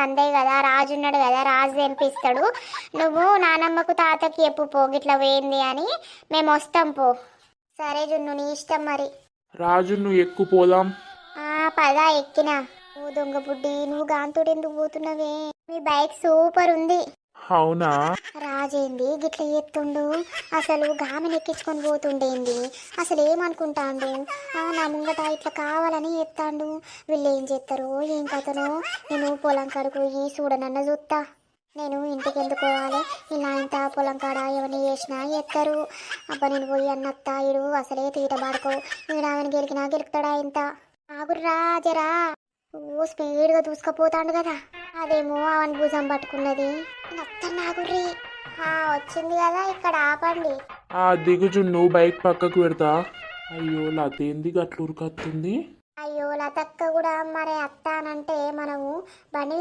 అందే కదా రాజు ఉన్నాడు కదా రాజు తెంపిస్తాడు. నువ్వు నానమ్మకు తాతకి చెప్పు పో గిట్లా పోయింది అని మేము వస్తాం పో. సరే జున్ను నీ ఇష్టం మరి. రాజు నువ్వు ఎక్కువ పోదాం. ఆ పద ఎక్కినా. ఓ దొంగ బుడ్డి నువ్వు గాంతోడు ఎందుకు పోతున్నావే? మీ బైక్ సూపర్ ఉంది. అవునా? రాజేంది గిట్ల ఎత్తుండు. అసలు గామెను ఎక్కించుకొని పోతుండేంది. అసలు ఏమనుకుంటాండు ఆ, నా ముంగట ఇట్లా కావాలని ఎత్తాండు. వీళ్ళు ఏం చేస్తారో ఏం కథనో. నేను పొలం కాడకు పోయి చూడనన్న చూస్తా నేను ఇంటికి ఎందుకు పోవాలి? ఇలా ఇంత పొలం కాడ ఏమైనా చేసినా ఎత్తారు. అబ్బా నేను పోయి అన్నత్తా ఇడు అసలే తీట పాడుకో. ఈడ ఆమెను గెలికినా గెలుకుతాడా ఇంత? ఆగుర్రా జరా. ఓ స్పీడ్గా దూసుకుపోతాండు కదా. అదేమో అవని భుజం పట్టుకున్నది. నత్త నాగుర్రి ఆ, వచ్చింది కదా ఇక్కడ ఆపండి. ఆ దిగుజు నువ్వు బైక్ పక్కకు పెడతా. అయ్యో లతేంది గట్ల ఉరుకత్తుంది? అయ్యో లతక్క కూడా మరి అత్తానంటే మనము బండి